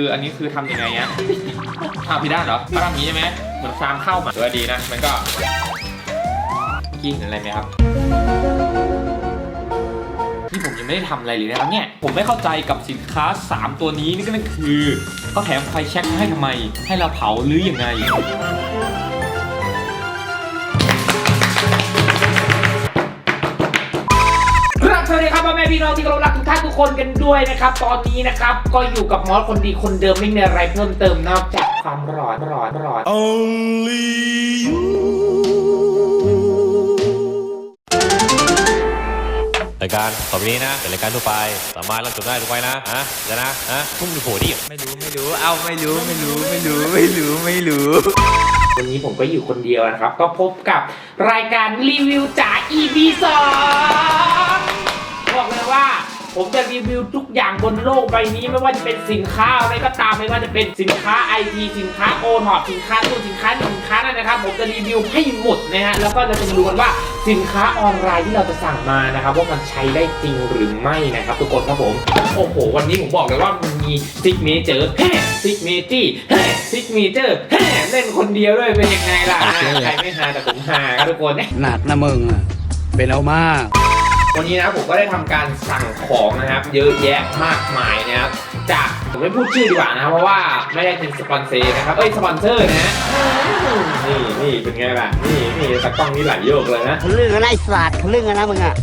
คืออันนี้คือทำยังไงอะอ้าวพี่ด้านเหรอเขาทำอย่างนี้ใช่ไหมเหมือนฟาร์มเข้ามาตัวดีนะ มันก็เมื่อกี้เห็นอะไรไหมครับนี่ผมยังไม่ได้ทำอะไรเลยนะครับเนี่ยผมไม่เข้าใจกับสินค้า 3 ตัวนี้นี่ก็นั่นคือเขาแถมไฟแช็กมาให้ทำไม ให้เราเผาหรือยังไง พ่อแม่พี่น้องที่เคารพรักทุกท่านทุกคนกันด้วยนะครับ ตอนนี้นะครับ ก็อยู่กับมอสคนดีคนเดิมไม่มีอะไรเพิ่มเติมนอกจากความร้อนร้อนร้อน Only you. รายการต่อไปนี้นะ เป็นรายการทั่วไป สามารถรับชมได้ทุกวัยนะฮะเดี๋ยวนะฮะทุ่มอยู่โผล่ดิไม่รู้ไม่รู้เอาไม่รู้ไม่รู้ไม่รู้ไม่รู้ไม่รู้ วันนี้ผมก็อยู่คนเดียวนะครับ ก็พบกับรายการรีวิวจาก EP 2 บอกเลยว่า ผมจะรีวิวทุกอย่างบนโลกใบนี้ไม่ว่าจะเป็นสินค้าอะไรก็ตามไม่ว่าจะเป็นสินค้าไอทีสินค้าโอท็อปสินค้าตู้นสินค้าหนึ่งสินค้านั่นนะครับผมจะรีวิวให้หมดนะฮะแล้วก็เราจะมาดูกันว่าสินค้าออนไลน์ที่เราจะสั่งมานะครับว่ามันใช้ได้จริงหรือไม่นะครับทุกคนครับผมโอ้โห วันนี้ผมบอกเลยว่ามันมีซิกเนเจอร์แฮ่ซิกเนจี้แฮ่ซิกเนเจอร์แฮ่เล่นคนเดียวด้วยเป็นยังไงล่ะอ่าใครไม่ฮาแต่ผมฮาครับทุกคนหนักนะมึงอะเป็นเอามาก วันนี้นะผมก็ได้ทำการสั่งของนะครับ เยอะแยะมากมายนะครับจากผมไม่พูดชื่อดีกว่านะเพราะว่าไม่ได้เป็นสปอนเซอร์นะครับเอ้ยสปอนเซอร์นะนี่นี่เป็นไงล่ะนี่นี่ตะกล้องนี่ไหลโยกเลยนะเรื่องกันนะไอ้สัตว์เรื่องกันนะมึงอะ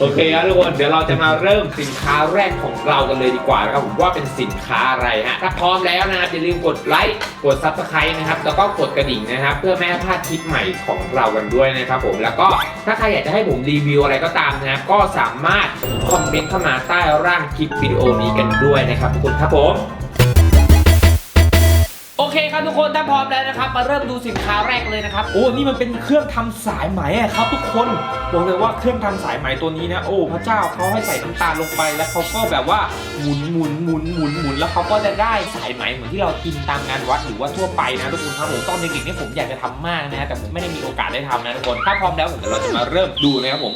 โอเคครับทุกคนเดี๋ยวเราจะมาเริ่มสินค้าแรกของเรากันเลยดีกว่านะครับผมว่าเป็นสินค้าอะไรฮะถ้าพร้อมแล้วนะครับอย่าลืมกดไลค์กดซับสไครต์นะครับแล้วก็กดกระดิ่งนะครับ เพื่อไม่ให้พลาดคลิปใหม่ของเรากันด้วยนะครับผมแล้วก็ถ้าใครอยากจะให้ผมรีวิวอะไรก็ตามนะครับก็สามารถคอมเมนต์เข้ามาใต้ร่างคลิปวิดีโอนี้กันด้วยนะครับทุกคนครับผม เคครับทุกคนถ้าพร้อมแล้วนะครับ มาเริ่มดูสินค้าแรกเลยนะครับ โอ้ นี่มันเป็นเครื่องทำสายไหมครับทุกคน บอกเลยว่าเครื่องทำสายไหมตัวนี้นะ โอ้ พระเจ้าเขาให้ใส่น้ำตาลลงไป แล้วเขาก็แบบว่าหมุนหมุนหมุนหมุนหมุนแล้วเขาก็จะได้สายไหมเหมือนที่เรากินตามงานวัดหรือว่าทั่วไปนะทุกคนครับผมตอนเด็กๆนี่ผมอยากจะทำมากนะแต่ผมไม่ได้มีโอกาสได้ทำนะทุกคน ถ้าพร้อมแล้วผมเดี๋ยวเราจะมาเริ่มดูนะครับผม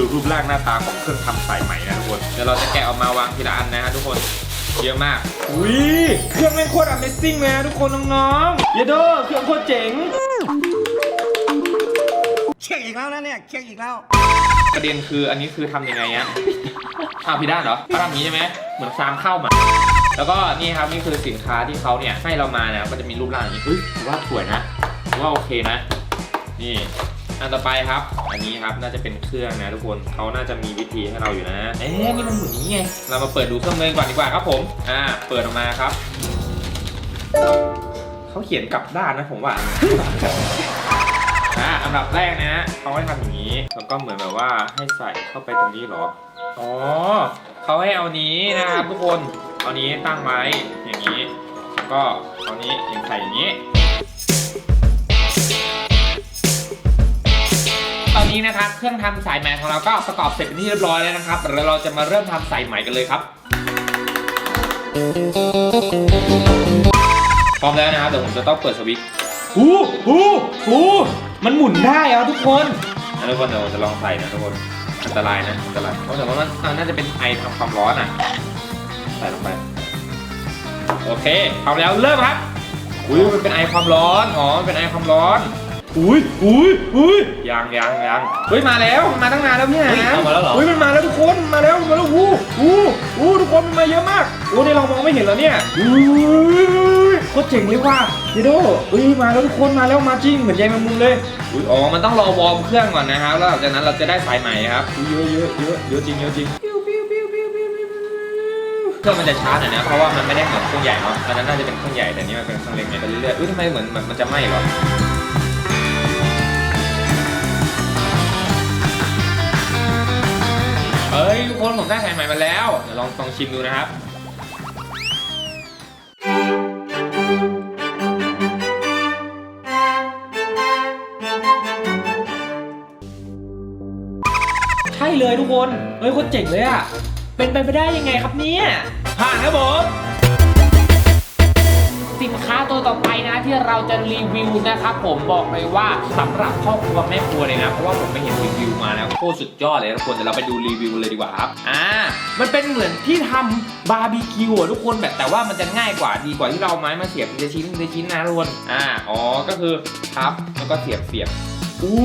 คือรูปร่างหน้าตาของเครื่องทำสายไหมนะทุกคน เดี๋ยวเราจะแกะออกมาวางทีละอันนะฮะทุกคน เยอะมาก อุ้ย เครื่องแม่งโคตร Amazing เลยนะทุกคนน้องๆเยโดเครื่องโคตรเจ๋ง เช็คอีกแล้วนะเนี่ยเช็คอีกแล้ว ประเด็นคืออันนี้คือทำยังไงอะอ้าวพี่ด้านเหรอเขาทำอย่างนี้ใช่ไหมเหมือนฟาร์มเข้ามาแล้วก็นี่ครับนี่คือสินค้าที่เขาเนี่ยให้เรามาเนี่ยก็จะมีรูปร่างอย่างนี้เฮ้ยถือว่าสวยนะถือว่าโอเคนะ นี่ อันต่อไปครับ อันนี้ครับน่าจะเป็นเครื่องนะทุกคนเขาน่าจะมีวิธีให้เราอยู่นะ เอ๊ะนี่มันหมุนอย่างนี้ไง เรามาเปิดดูเครื่องมือก่อนดีกว่าครับผม อ่า เปิดออกมาครับ เขาเขียนกลับด้านนะผมว่าอ่าอันดับแรกนะเขาให้ทำอย่างนี้ แล้วก็เหมือนแบบว่าให้ใส่เข้าไปตรงนี้เหรอ อ๋อเขาให้เอานี้นะครับทุกคน เอานี้ตั้งไว้อย่างนี้ แล้วก็เอานี้ยังใส่อย่างนี้ นนี้นะครับเครื่องทำสายไหมของเราก็ประกอบเสร็จเป็นที่เรียบร้อยแล้วนะครับแล้วเราจะมาเริ่มทำสายไหมกันเลยครับพร้อมแล้วนะครับเดี๋ยวผมจะต้องเปิดสวิตช์หูหูหูมันหมุนได้อะทุกคนอะทุกคนเดี๋ยวผมจะลองใส่นะทุกคนอันตรายนะอันตรายเพราะแต่ว่ามันมันน่าจะเป็นไอทำความร้อนอะใส่ลงไปโอเคพร้อมแล้วเริ่มครับอุ้ยมันเป็นไอความร้อนอ๋อมันเป็นไอความร้อน อุ้ยอุ้ยอุ้ยยังยังยังเฮ้ยมาแล้วมันมาตั้งนานแล้วพี่หาเฮ้ยเอามาแล้วเหรอ เฮ้ยมันมาแล้วทุกคนมาแล้วมาแล้ววู้วู้วู้ทุกคนมันมาเยอะมากโอ้นี่เรามองไม่เห็นแล้วเนี่ยอุ้ยโคตรเจ๋งเลยว่ะเยโดเฮ้ยมาแล้วทุกคนมาแล้วมาจริงเหมือนใยแมงมุมเลยอุ้ยอ๋อมันต้องรอวอร์มเครื่องก่อนนะครับแล้วหลังจากนั้นเราจะได้สายใหม่ครับอุ๊ยเยอะเยอะเยอะเยอะจริงเยอะจริง เครื่องมันจะช้าหน่อยนะ เพราะว่ามันไม่ได้เหมือนเครื่องใหญ่เนาะอันนั้นน่าจะเป็นเครื่องใหญ่แต่นี่มันเป็นเครื่องเล็กไงไปเรื่อยๆอุ้ยทำไมเหมือนมันมันจะไหม้เหรอ นผมได้สายใหม่มาแล้ว เดี๋ยวลองลองชิมดูนะครับใช่เลยทุกคน เฮ้ยคนเจ๋งเลยอะเป็นไปไม่ได้ยังไงครับเนี่ย ผ่านครับผม สินค้าตัวต่อไปนะที่เราจะรีวิวนะครับผมบอกเลยว่าสำหรับครอบครัวแม่ครัวเลยนะเพราะว่าผมไปเห็นรีวิวมาแล้วโคตรสุดยอดเลยทุกคนเดี๋ยวเราไปดูรีวิวเลยดีกว่าครับอ่ามันเป็นเหมือนที่ทำบาร์บีคิวทุกคนแบบแต่ว่ามันจะง่ายกว่าดีกว่าที่เราไม้มาเสียบทีละชิ้นทีละชิ้นนะทุกคนอ่าอ๋อก็คือพับแล้วก็เสียบเสียบอู้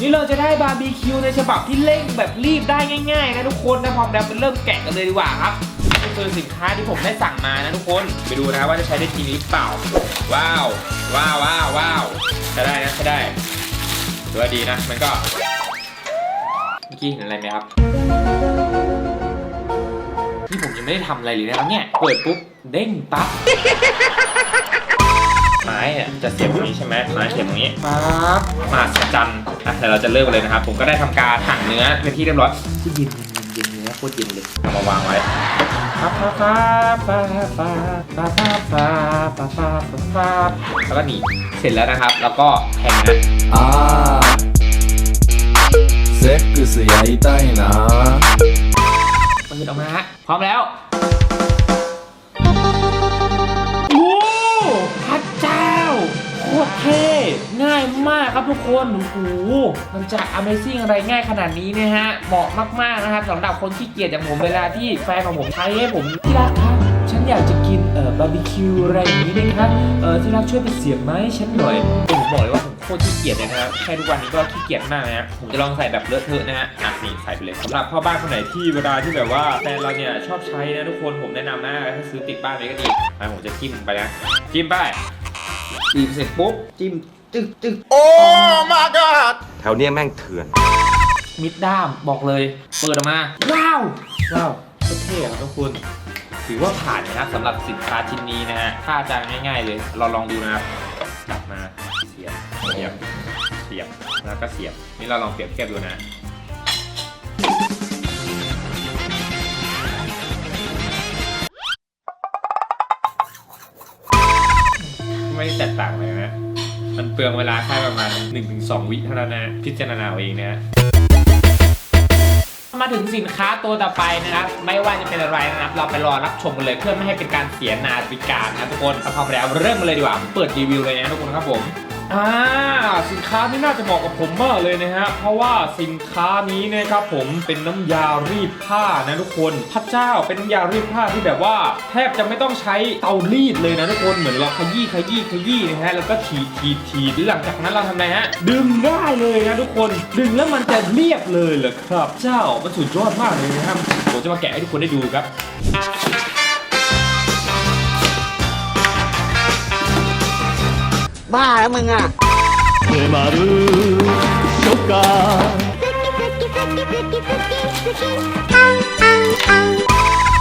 นี่เราจะได้บาร์บีคิวในฉบับที่เร่งแบบรีบได้ง่ายๆนะทุกคนนะพร้อมแล้วไปเริ่มแกะกันเลยดีกว่าครับ คือสินค้าที่ผมได้สั่งมานะทุกคนไปดูนะครับว่าจะใช้ได้จริงหรือเปล่า ว้าว ว้าวว้าวว้าวใช้ได้นะใช้ได้ถือว่าดีนะ มันก็เมื่อกี้เห็นอะไรไหมครับนี่ผมยังไม่ได้ทำอะไรเลยนะครับเนี่ยเปิดปุ๊บเด้งปั๊บไม้อะจะเสียบตรงนี้ใช่ไหมไม้เสียบตรงนี้ปั๊บมาสจันอะเดี๋ยวเราจะเริ่มกันเลยนะครับ ผมก็ได้ทำการหั่นเนื้อเป็นที่เรียบร้อยที่เย็นเย็นเย็นเนื้อโคตรเย็นเลยเอามาวางไว้ แล้วก็หนีเสร็จแล้วนะครับ แล้วก็แข่งนะあーセックスやりたいะมันออกมาฮะพร้อมแล้วโอ้พระเจ้าโคตรเท่ ง่ายมากครับทุกคนโอ้โหมันจะ Amazing อะไรง่ายขนาดนี้นะฮะ เหมาะมากๆนะครับสำหรับคนขี้เกียจอย่างผมเวลาที่แฟนของผมใช้ให้ผมที่รักครับฉันอยากจะกินเอ่อบาร์บีคิวอะไรอย่างนี้นะครับ เออที่รักช่วยไปเสียบไห้ฉันหน่อยผมบอกเลยว่าผมโคตรขี้เกียจเลยนะครับแค่ทุกวันนี้ก็ขี้เกียจมากนะฮะผมจะลองใส่แบบเลอะเทอะนะฮะอะนี่ใส่ไปเลยสำหรับพ่อบ้านคนไหนที่เวลาที่แบบว่าแฟนเราเนี่ยชอบใช้นะทุกคนผมแนะนำนะถ้าซื้อติดบ้านเลยก็ดีอะผมจะจิ้มไปนะจิ้มไปจิ้มเสร็จปุ๊บจิ้ม จึ๊กจึ๊กแถวเนี้ยแม่งเถื่อน มิดด้ามบอกเลย เปิดออกมา ว้าว ว้าวโคตรเท่ครับทุกคน ถือว่าผ่านนะครับสำหรับสินค้าชิ้นนี้นะฮะถ้าจะง่ายๆเลย เราลองดูนะครับจับมาเสียบเสียบเสียบแล้วก็เสียบ นี่เราลองเปรียบเทียบดูนะ เปลืองเวลาแค่ประมาณ 1-2 วิเท่านั้นนะ พิจารณาเอาเองนะฮะมาถึงสินค้าตัวต่อไปนะครับ ไม่ว่าจะเป็นอะไรนะครับ เราไปรอรับชมกันเลยเพื่อไม่ให้เป็นการเสียนาฬิกานะทุกคนถ้าพร้อมแล้วเริ่มกันเลยดีกว่า เปิดรีวิวเลยนะทุกคนครับผม อ่าสินค้าที่น่าจะเหมาะกับผมมากเลยนะฮะ เพราะว่าสินค้านี้นะครับผมเป็นน้ำยารีดผ้านะทุกคน พระเจ้าเป็นน้ำยารีดผ้าที่แบบว่า แทบจะไม่ต้องใช้เตารีดเลยนะทุกคนเหมือนเราขยี้ขยี้ขยี้นะฮะแล้วก็ฉีดฉีดฉีดหลังจากนั้นเราทำไงฮะดึงได้เลยนะทุกคน ดึงแล้วมันจะเรียบเลยเหรอครับ เจ้ามันสุดยอดมากเลยนะครับผมจะมาแกะให้ทุกคนได้ดูครับ บ้าแล้วมึงอะ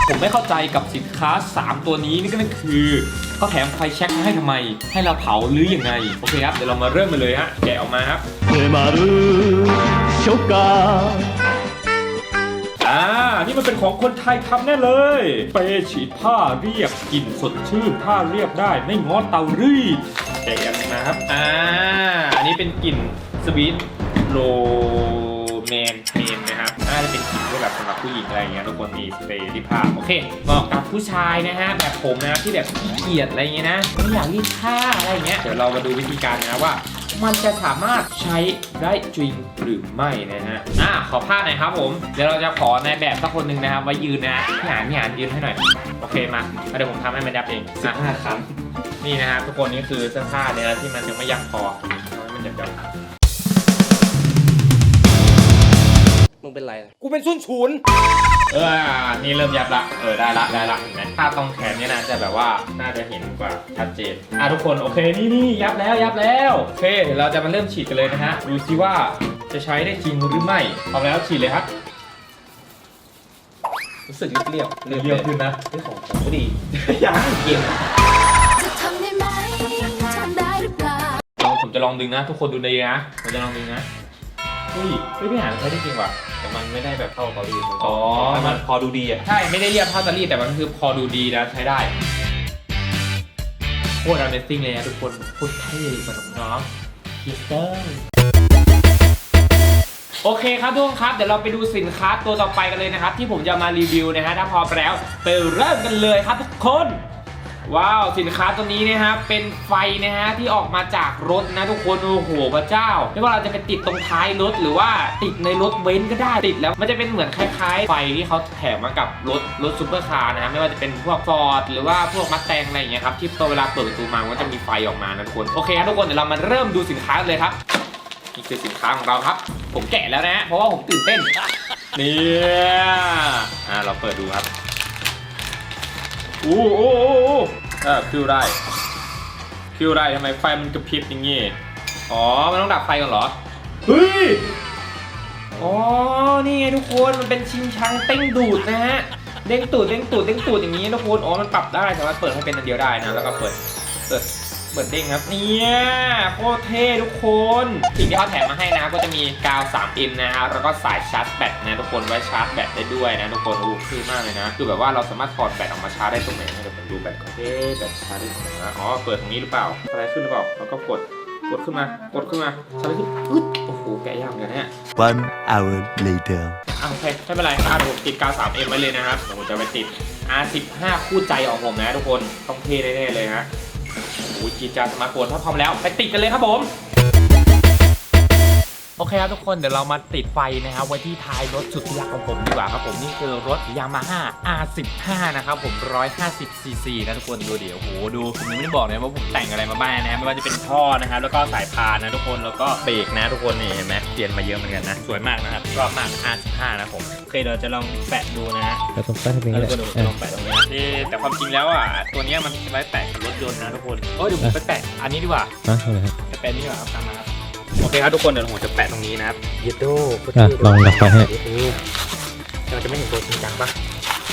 ผมไม่เข้าใจกับสินค้า 3 ตัวนี้นี่ก็คือเขาแถมไฟแช็คมาให้ทำไม ให้เราเผาหรืออยังไง โอเคครับ เดี๋ยวเรามาเริ่มกันเลยฮะ แกะออกมาครับเมารุชกาอ่า นี่มันเป็นของคนไทยทำแน่เลย เปย์ฉีดผ้าเรียบกลิ่นสดชื่นผ้าเรียบได้ ไม่งอเตารีด แกะกันนะครับ อ่า อันนี้เป็นกลิ่นสวีทโรแมนเมนนะครับ น่าจะเป็นกลิ่นที่แบบสำหรับผู้หญิงอะไรเงี้ยทุกคนมีสเปรย์ที่ผ้าโอเคเหมาะกับผู้ชายนะฮะแบบผมนะที่แบบขี้เกียจอะไรเงี้ยนะไม่อยากรีดผ้าอะไรเงี้ย เดี๋ยวเรามาดูวิธีการนะว่ามันจะสามารถใช้ได้จริงหรือไม่นะฮะ อ่า ขอผ้าหน่อยครับผม เดี๋ยวเราจะขอในแบบสักคนหนึ่งนะครับไว้ยืนนะพี่หานพี่หานยืนให้หน่อย โอเคมา เดี๋ยวผมทำให้มันยับเองสิบห้าครั้ง นี่นะครับทุกคนนี่คือเสื้อผ้าเนี่ยนะที่มันยังไม่ยับพอทำให้มันยับยับมึงเป็นไร กูเป็นซุนฉุนเออ นี่เริ่มยับละ เออ ได้ละ ได้ละเห็นไหมถ้าตรงแขนเนี่ยนะจะแบบว่า น่าจะเห็นกว่าชัดเจน อะทุกคน โอเค นี่นี่ยับแล้ว ยับแล้ว โอเค เดี๋ยวเราจะมาเริ่มฉีดกันเลยนะฮะ ดูซิว่าจะใช้ได้จริงหรือไม่พร้อมแล้วฉีดเลยครับ รู้สึกเรียบๆเรียวขึ้นนะเรื่องของผมก็ดี ยังเกม จะลองดึงนะ ทุกคนดูดีนะผมจะลองดึงนะเฮ้ยเฮ้ยพี่หานใช้ได้จริงว่ะ แต่มันไม่ได้แบบเข้าเกาหลีมันอ๋ก็อให้มันพอดูดีอะ ใช่ไม่ได้เรียบเท่าตาลีแต่มันคือพอดูดีนะใช้ได้โคตร Amazing เลยนะทุกคนโคตรเท่เลยกับน้องๆคิสเตอร์โอเคครับทุกคนครับ เดี๋ยวเราไปดูสินค้าตัวต่อไปกันเลยนะครับ ที่ผมจะมารีวิวนะฮะถ้าพร้อมแล้วไปเริ่มกันเลยครับทุกคน ว้าว สินค้าตัวนี้นะฮะเป็นไฟนะฮะที่ออกมาจากรถนะทุกคนโอ้โหพระเจ้า ไม่ว่าเราจะไปติดตรงท้ายรถหรือว่าติดในรถเบนซ์ก็ได้ติดแล้วมันจะเป็นเหมือนคล้ายๆ ไฟที่เขาแถมมากับรถรถซูเปอร์คาร์นะฮะไม่ว่าจะเป็นพวกฟอร์ดหรือว่าพวกมัสแตงอะไรอย่างเงี้ยครับที่ตัวเวลาเปิดประตูมามันก็จะมีไฟออกมานะทุกคนโอเคครับทุกคนเดี๋ยวเรามาเริ่มดูสินค้าเลยครับนี่คือสินค้าของเราครับ ผมแกะแล้วนะเพราะว่าผมตื่นเต้นเนี่ยอ่าเราเปิดดูครับ อู้อู้อู้อู้เออคิวได้คิวได้ทำไมไฟมันกระพริบอย่างงี้ อ๋อ มันต้องดับไฟก่อนเหรอ เฮ้ย อ๋อ นี่ไงทุกคน มันเป็นชิงชังเต้งดูดนะฮะ เด้งตูดเด้งตูดเด้งตูดอย่างนี้ทุกคน อ๋อ มันปรับได้สามารถเปิดให้เป็นอันเดียวได้นะ แล้วก็เปิด เปิด เปิดเด้งครับเนี่ยโคตรเท่ทุกคน สิ่งที่เขาแถมมาให้นะก็จะมีกาว 3M นะฮะแล้วก็สายชาร์จแบตนะทุกคนไว้ชาร์จแบตได้ด้วยนะทุกคนโอ้คือมากเลยนะคือแบบว่าเราสามารถถอดแบตออกมาชาร์จได้ตรงไหนนะเดี๋ยวผมดูแบตก่อนเอ๊ะแบตชาร์จได้ตรงไหนวะอ๋อเปิดตรงนี้หรือเปล่าอะไรขึ้นหรือเปล่าแล้วก็กดกดขึ้นมากดขึ้นมาชาร์จขึ้นอึ๊ดโอ้โหแกะยากเหมือนกันเนี่ย One hour later. อะโอเคไม่เป็นไรอะเดี๋ยวผมติดกาว 3M ไว้เลยนะครับเดี๋ยวผมจะไปติด R15 คู่ใจของผมนะทุกคนต้องเท่แน่ๆเลยฮะโอ้ย จีจาสมาร์ทโฟนถ้าพร้อมแล้ว ไปติดกันเลยครับผม โอเคครับทุกคนเดี๋ยวเรามาติดไฟนะครับไว้ที่ท้ายรถสุดที่รักของผมดีกว่าครับผมนี่คือรถยามาฮ่า R15 นะครับผม 150 cc นะทุกคนดูเดี๋ยวโหดูผมยังไม่ได้บอกเลยว่าผมแต่งอะไรมาบ้างนะไม่ว่าจะเป็นท่อนะครับแล้วก็สายพานนะทุกคนแล้วก็เบรกนะทุกคนนี่เห็นไหมเปลี่ยนมาเยอะเหมือนกันนะสวยมากนะครับชอบมาก R15 นะผมโอเคเดี๋ยวจะลองแปะดูนะฮะเราต้องแป้งเป็นแล้วแหละก็ดูลองแปะตรงนี้นะเอ๊ะแต่ความจริงแล้วอะตัวเนี้ยมันไว้แปะกับรถยนต์นะทุกคนโอ้ยเดี๋ยวผมไปแปะอันนี้ดีกว่าอะอะไรครับไปแปะนี่ดีกว่าครับตามมาครับ โอเคครับทุกคนเดี๋ยวผมจะแปะตรงนี้นะครับเยดโดโคตรอะเท่ลองดับไฟให้โอ้โหเราจะไม่เห็นตัวจริงจังปะ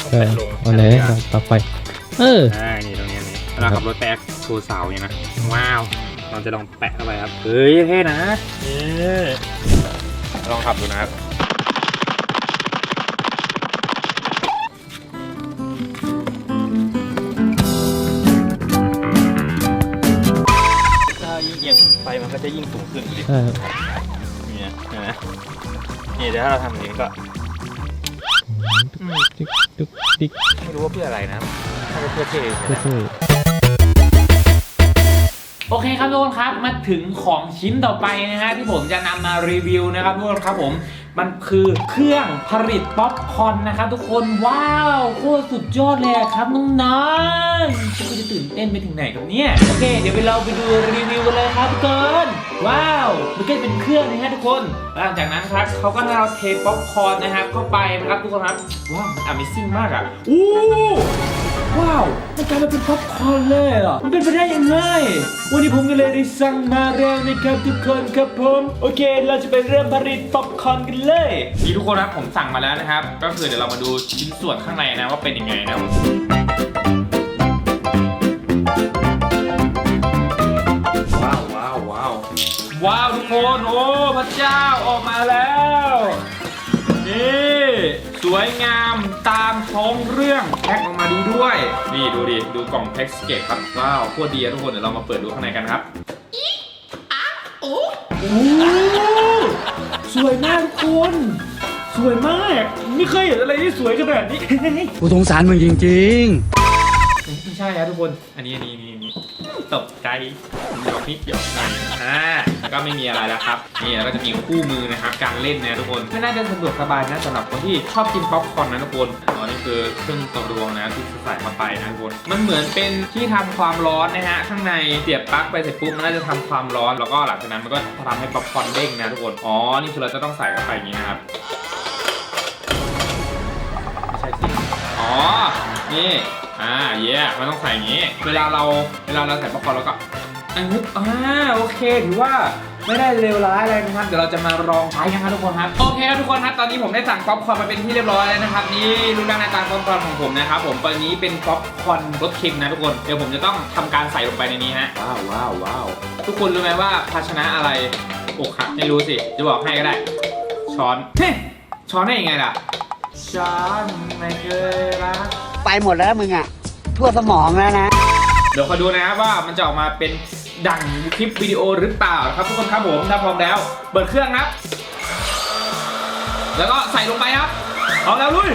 ต้องเออแปะลงเอาไหนดับดับไฟ เออ อ่านี่ตรงนี้อันนี้เวลาขับรถแปะโชว์เสาอย่างนี้นะ ว้าว เราจะลองแปะเข้าไปครับ เฮ้ยเท่นะนี่ลองขับดูนะครับ ก็จะยิ่งสูงขึ้นดิใช่ครับเนี่ยเห็นไหมนี่เดี๋ยวถ้าเราทำอย่างนี้ก็ติ๊กติ๊กติ๊กไม่รู้ว่าเพื่ออะไรนะถ้าจะเพื่อเท่เท่โอเคครับทุกคนครับมาถึงของชิ้นต่อไปนะฮะที่ผมจะนำมารีวิวนะครับทุกคนครับผมมันคือเครื่องผลิตป๊อปคอร์นนะครับทุกคนว้าวโคตรสุดยอดเลยอะครับน้องๆฉันก็จะตื่นเต้นไปถึงไหนครับเนี่ยโอเค เดี๋ยวไปเราไปดูรีวิวกันเลยครับทุกคน ว้าวมันก็จะเป็นเครื่องนะฮะทุกคนหลังจากนั้นครับเขาก็ให้เราเทป๊อปคอร์นนะครับเข้าไปนะครับทุกคนครับว้าวมัน Amazing มากอะอู้ว้าวมันกลายมาเป็นป๊อปคอร์นเลยเหรอะมันเป็นไปได้ยังไงวันนี้ผมก็เลยได้สั่งมาแล้วนะครับทุกคนครับผมโอเค เราจะไปเริ่มผลิตป๊อปคอร์นกันเลยนี่ทุกคนครับผมสั่งมาแล้วนะครับ ก็คือเดี๋ยวเรามาดูชิ้นส่วนข้างในนะว่าเป็นยังไงนะ ว้าวทุกคนโอ้พระเจ้าออกมาแล้ว นี่สวยงามตามท้องเรื่องแพ็คออกมาดีด้วย นี่ดูดิดูกล่องแพ็คสเกตครับว้าวโคตรดีอะทุกคนเดี๋ยวเรามาเปิดดูข้างในกันครับโอ้สวยมากทุกคนสวยมาก ไม่เคยเห็นอะไรที่สวยขนาดนี้กูสงสารมึงจริงๆไม่ใช่ครับทุกคน อันนี้อันนี้อันนี้อันนี้ ตกใจหยอกนิดหยอกหน่อยอ่าแล้วก็ไม่มีอะไรแล้วครับ นี่แล้วก็จะมีคู่มือนะครับ การเล่นนะทุกคนก็น่าจะสะดวกสบายนะสำหรับคนที่ชอบกินป๊อปคอร์นนะทุกคนอ๋อนี่คือเครื่องตวงนะที่ใส่เข้าไปนะทุกคนมันเหมือนเป็นที่ทำความร้อนนะฮะข้างในเสียบปลั๊กไปเสร็จปุ๊บมันน่าจะทำความร้อน แล้วก็หลังจากนั้นมันก็ทำให้ป๊อปคอร์นเด้งนะทุกคนอ๋อนี่คือเราจะต้องใส่เข้าไปอย่างนี้นะครับไม่ใช่สิอ๋อนี่ อ่าเย่มันต้องใส่อย่างนี้ เวลาเราเวลาเราใส่ป๊อปคอร์นแล้วก็อันนี้อ่าโอเคถือว่าไม่ได้เลวร้ายอะไรนะครับ เดี๋ยวเราจะมาลองใช้กันครับทุกคนครับโอเคครับทุกคนครับตอนนี้ผมได้สั่งป๊อปคอร์นมาเป็นที่เรียบร้อยแล้วนะครับนี่รูปร่างหน้าตาป๊อปคอร์นของผมนะครับผมตอนนี้เป็นป๊อปคอร์นรสเค็มนะทุกคนเดี๋ยวผมจะต้องทำการใส่ลงไปในนี้ฮะว้าวว้าวว้าวทุกคนรู้ไหมว่าภาชนะอะไรอกหักไม่รู้สิจะบอกให้ก็ได้ ช้อนเฮ้ช้อนได้ยังไงล่ะ ช้อนไม่เคยรัก ไปหมดแล้วมึงอะ ทั่วสมองแล้วนะ เดี๋ยวคอยดูนะครับว่ามันจะออกมาเป็นดังคลิปวิดีโอหรือเปล่าครับทุกคนครับผมถ้าพร้อมแล้ว เปิดเครื่องครับ แล้วก็ใส่ลงไปครับเอาแล้วลุย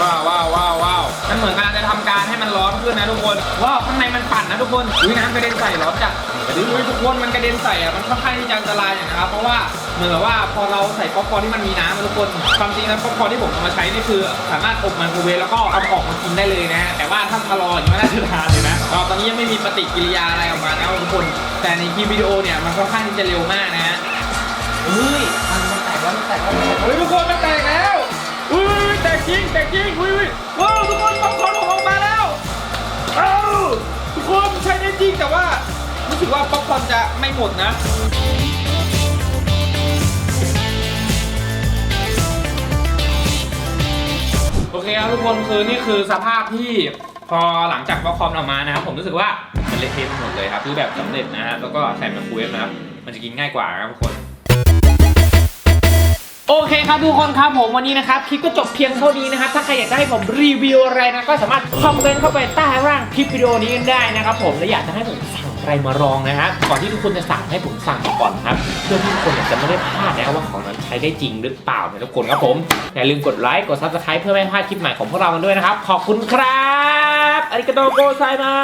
ว้าวว้าวว้าวว้าวมันเหมือนกำลังจะทำการให้มันร้อนขึ้นนะทุกคนว้าวข้างในมันปั่นนะทุกคนอุ้ยน้ำกระเด็นใส่ร้อนจัดอุ้ยทุกคนมันกระเด็นใส่อะมันค่อนข้างที่จะอันตรายอย่างนะครับเพราะว่า เหมือนกับว่าพอเราใส่ป๊อปคอร์นที่มันมีน้ำนะทุกคนความจริงแล้วป๊อปคอร์นที่ผมเอามาใช้นี่คือ สามารถอบไมโครเวฟแล้วก็เอาออกมากินได้เลยนะฮะแต่ว่าถ้าทะลออย่างนี้ไม่น่าจะทานเลยนะก็ตอนนี้ยังไม่มีปฏิกิริยาอะไรออกมานะครับทุกคน แต่ในคลิปวิดีโอเนี่ยมันค่อนข้างที่จะเร็วมากนะฮะเฮ้ยมันมันแตกแล้วมันแตกแล้วเฮ้ยทุกคนมันแตกแล้วอุ้ยแตกจริงแตกจริงอุ้ยอุ้ยว้าวทุกคนป๊อปคอร์นผมออกมาแล้วเอ้าทุกคนใช่ได้จริงแต่ว่ารู้สึกว่าป๊อปคอร์นจะไม่หมดนะ เคครับทุกคนคือนี่คือสภาพที่พอหลังจากป๊อคอร์นออกมานะครับผมรู้สึกว่ามันเละเทะไปหมดเลยครับคือแบบสำเร็จนะฮะแล้วก็ใส่ไมโครเวฟนะครับมันจะกินง่ายกว่านะครับทุกคน โอเคครับทุกคนครับผมวันนี้นะครับคลิปก็จบเพียงเท่านี้นะครับถ้าใครอยากจะให้ผมรีวิวอะไรนะก็สามารถคอมเมนต์เข้าไปใต้ร่างคลิปวิดีโอนี้กันได้นะครับผมและอยากจะให้ผมสั อะไรมาลองนะครับก่อนที่ทุกคนจะสั่งให้ผมสั่งก่อนครับเพื่อที่ทุกคนจะไม่ได้พลาดนะครับว่าของนั้นใช้ได้จริงหรือเปล่านะทุกคนครับผมอย่าลืมกดไลค์กดซับสไครป์เพื่อไม่พลาดคลิปใหม่ของพวกเรากันด้วยนะครับขอบคุณครับอาริกาโตโกไซมา